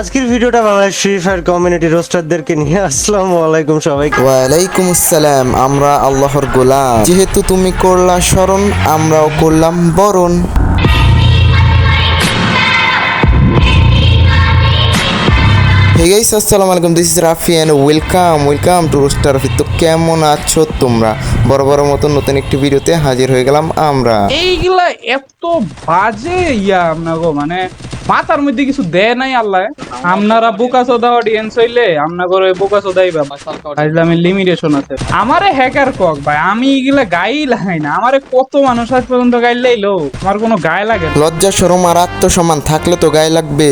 আজকের ভিডিওটা Bangladesh free fire community রোস্টারদেরকে নিয়ে। আসসালামু আলাইকুম সবাইকে। ওয়ালাইকুম আসসালাম আমরা আল্লাহর গোলাম। যেহেতু তুমি করলা স্মরণ আমরাও করলাম বরণ। হে গাইস আসসালামু আলাইকুম this is Rafi and welcome welcome to roaster তো কেমন আছো তোমরা? বড় বড় মতন নতুন একটি ভিডিওতে হাজির হয়ে গেলাম আমরা। এইগুলা এত বাজে ইয়া আপনাগো মানে মাথার মধ্যে কিছু দেয় নাই আল্লাহ। আপনারা বোকা চোদা অডিয়েন্স হইলে আপনার করে বোকা চোদাই বাবা আমি লিমিটেশন আছে। আমারে হ্যাকার কক ভাই আমি এগুলা গাই লাগাই না। আমারে কত মানুষ আজ পর্যন্ত গাই লাইলো? আমার কোনো গায়ে লাগে। লজ্জা শরম আর আত্মসম্মান থাকলে তো গায়ে লাগবে।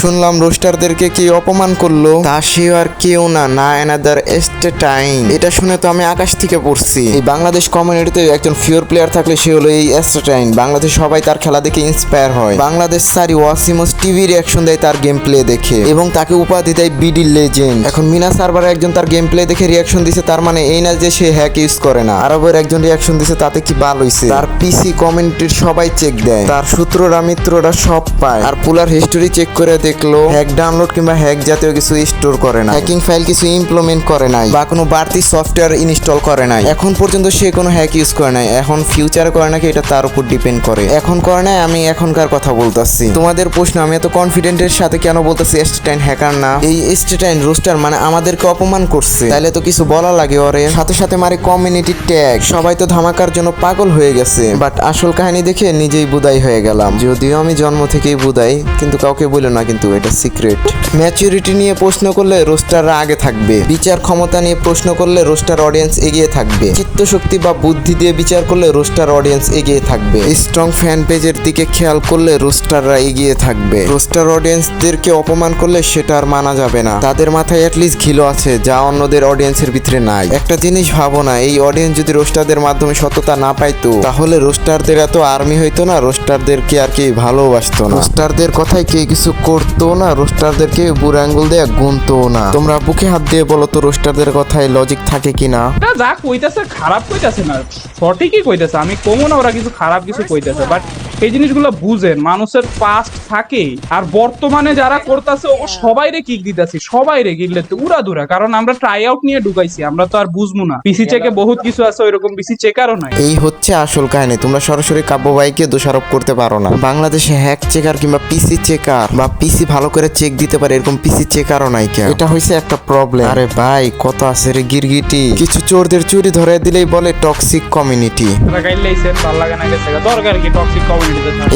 শুনলাম রোস্টারদেরকে কি অপমান করল। তা সে আর কেউ না না এনাদার এস্টেটাইন এটা শুনে তো আমি আকাশ থেকে পড়ছি। এই বাংলাদেশ কমিউনিটিতে একজন ফিওর প্লেয়ার থাকলে সে হলো এই এস্টেটাইন বাংলাদেশ সবাই তার খেলা দেখে ইন্সপায়ার হয়। বাংলাদেশ সারি ওয়াসিমস টিভি রিয়াকশন দেয় তার গেম প্লে দেখে। এবং তাকে উপাধি দেয় বিডি লেজেন্ড এখন মিনা সার্ভারে একজন তার গেম প্লে দেখে রিয়াকশন দিছে, তার মানে এই না যে সে হ্যাক ইউজ করে না। আরবের একজন রিয়াকশন দিছে, তাতে কি ভালো হইছে? তার পিসি কমিউনিটির সবাই চেক দেয়। তার সূত্ররা মিত্ররা সব পায়। আর পুলার হিস্টোরি চেক করে দেখল হ্যাক ডাউনলোড কিংবা হ্যাক জাতীয় কিছু স্টোর করে না হ্যাকিং ফাইল কিছু ইমপ্লিমেন্ট করে নাই বা কোনো বাড়তি সফটওয়্যার ইনস্টল করে নাই। এখন পর্যন্ত সে কোনো হ্যাক ইউজ করে নাই। এখন ফিউচারে করে নাকি এটা তার উপর ডিপেন্ড করে। এখন করে নাই আমি এখনকার কথা বলতাছি। তোমাদের প্রশ্ন আমি এত কনফিডেন্টের সাথে কেন বলতেছি স্টেটাইন হ্যাকার না? এই স্টেটাইন রোস্টার মানে আমাদেরকে অপমান করছে। তাইলে তো কিছু বলা লাগে ওরে। সাথে সাথে মারে কমিউনিটি ট্যাগ সবাই তো ধামাকার জন্য পাগল হয়ে গেছে। বাট আসল কাহিনী দেখে নিজেই বুদাই হয়ে গেলাম। যদিও আমি জন্ম থেকেই বুদাই কিন্তু কাউকে বলে না কিন্তু এটা সিক্রেট ম্যাচুরিটি নিয়ে প্রশ্ন করলে রোস্টাররা আগে থাকবে। বিচার ক্ষমতা নিয়ে প্রশ্ন করলে রোস্টার অডিয়েন্স এগিয়ে থাকবে। চিত্তশক্তি বা বুদ্ধি দিয়ে বিচার করলে রোস্টার অডিয়েন্স এগিয়ে থাকবে। স্ট্রং ফ্যান পেজের দিকে খেয়াল করলে রোস্টাররা এগিয়ে থাকবে। রোস্টার অডিয়েন্সদেরকে অপমান করলে সেটা আর মানা যাবে না। তাদের মাথায় অ্যাটলিস্ট ঘিলো আছে, যা অন্যদের অডিয়েন্সের ভিতরে নাই। একটা জিনিস ভাবো না, এই অডিয়েন্স যদি রোস্টারদের মাধ্যমে সততা না পাইতো, তাহলে রোস্টারদের এত আর্মি হইতো না রোস্টারদেরকে আর কি ভালোবাসতো না। রোস্টারদের কথায় কে কিছু করতো না, রোস্টারদেরকে বুড়ো আঙ্গুল দিয়ে গুনতো না। তোমরা বুকে হাত দিয়ে বলো তো রোস্টারদের কথায় লজিক থাকে কিনা? না যা কইতাছে, খারাপ কইতাছে না। সঠিকই কইতাছে, আমি কমো না, ওরা কিছু খারাপ কিছু কইতাছে বাট এই জিনিসগুলো বুঝেন, মানুষের পাস্ট থাকে আর বর্তমানে যারা করতেছে ও সবাই রে কিক দিতেছি সবাই রে কিক দিতে উড়া দুরা। কারণ আমরা ট্রাই আউট নিয়ে ঢুকাইছি আমরা তো আর বুঝব না। পিসি চেকে বহুত কিছু আছে ওইরকম পিসি চেকারও নাই। এই হচ্ছে আসল কাহিনী তোমরা সরাসরি কাব্য ভাইকে দোষারোপ করতে পারো না। বাংলাদেশে হ্যাক চেকার কিংবা পিসি চেকার বা পিসি ভালো করে চেক দিতে পারে এরকম পিসি চেকারও নাই কেন এটা হয়েছে একটা প্রবলেম আরে ভাই কত আছে রে গিরগিটি? কিছু চোরদের চুরি ধরে দিলেই বলে টক্সিক কমিউনিটি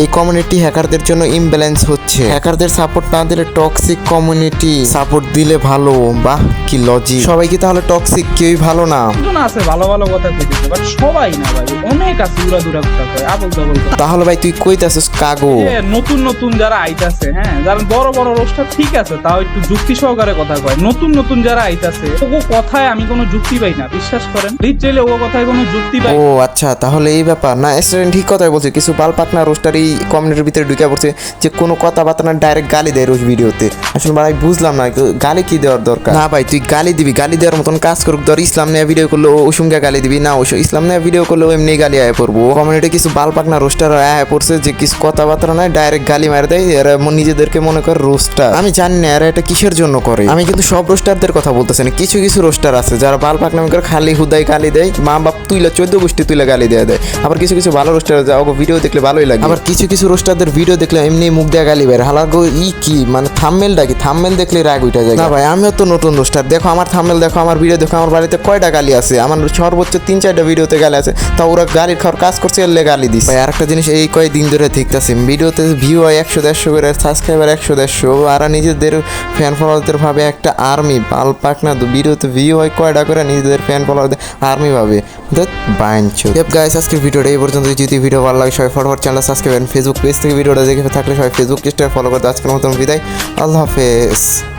এই কমিউনিটি হ্যাকারদের জন্য ইমব্যালেন্স হচ্ছে। হ্যাকারদের সাপোর্ট না দিলে টক্সিক কমিউনিটি সাপোর্ট দিলে ভালো। বাহ কি লজিক সবাই কি তাহলে টক্সিক কেউই ভালো না? আছে ভালো ভালো কথা কইতেছে বাট সবাই না ভাই অনেক আছে উড়া দুরা কথা কয় আবল তাবল তাহলে ভাই তুই কইতাছিস কাগো? নতুন নতুন যারা আইতাছে হ্যাঁ যারা বড় বড় রোস্টার ঠিক আছে তাও একটু যুক্তি সহকারে কথা কয়। নতুন নতুন যারা আইতাছে ও কথায় আমি কোনো যুক্তি পাই না বিশ্বাস করেন? লিটারেলি ও কথায় কোনো যুক্তি পাই ও আচ্ছা তাহলে এই ব্যাপার। না স্টুডেন্ট ঠিক কথাই বলছে কিছু বাল পাকনা রোস্টার এই কমিউনিটির ভিতরে ঢুকে পড়ছে যে কোনো কথাবার্তা না ডাইরেক্ট গালি দেয় রোজ ভিডিওতে। আসলে ভাই বুঝলাম না গালি কি দেওয়ার দরকার? না ভাই তুই গালি দিবি গালি দেওয়ার মতন কাজ করুক। ধর ইসলাম নিয়ে ভিডিও করলে ও ওসুমকে গালি দিবি। না ওসব ইসলাম নিয়ে ভিডিও করলে ও এমনি গালি আয় পড়ব। কমিউনিটি কিছু বাল পাকনা রোস্টার আয় পড়ছে যে কিছু কথাবার্তা নাই ডাইরেক্ট গালি মারে দেয়। এরা নিজেদেরকে মনে করে রোস্টার আমি জানি না এরা এটা কিসের জন্য করে? আমি কিন্তু সব রোস্টারদের কথা বলতেছি না। কিছু কিছু রোস্টার আছে যারা বাল পাকনা করে খালি হুদাই গালি দেয় মা বাপ তুইলা চোদ্দ গোষ্ঠী তুইলে গালি দেয় দেয়। আবার কিছু কিছু ভালো রোস্টার আছে ওকে ভিডিও দেখলে ভালোই লাগে। আবার কিছু কিছু রোস্টারদের ভিডিও দেখলে এমনি মুখ দেয়া গালি বের হালার গো ই কি? মানে থাম্মেলটা কি? থাম্মেল দেখলে রাগ উঠে যায় না ভাই আমিও তো নতুন রোস্টার। দেখো আমার থাম্মেল দেখো আমার ভিডিও দেখো আমার বাড়িতে কয়টা গালি আছে। আমার সর্বোচ্চ তিন চারটা ভিডিওতে গালি আছে। তা ওরা গালির খাওয়ার কাজ করছে এলে গালি দিস ভাই আরেকটা জিনিস এই কয়েকদিন ধরে দেখতেছি ভিডিওতে ভিউ হয় একশো দেড়শো করে সাবস্ক্রাইবার একশো দেড়শো। আর নিজেদের ফ্যান ফলোয়ারদের ভাবে একটা আর্মি পাল পাক না তো ভিডিওতে ভিউ হয় কয়টা করে নিজেদের ফ্যান ফলোয়ারদের আর্মি ভাবে। বাইনচো গাইস আজকের ভিডিওটা এই পর্যন্ত যদি ভিডিও ভালো লাগে সবাই ফটোফট চ্যানেল সাবস্ক্রাইব ফেসবুক পেজ থেকে ভিডিওটা দেখে থাকলে সবাই ফেসবুক পেজটা ফলো করতে আজকের মতন বিদায়। আল্লাহ হাফেজ।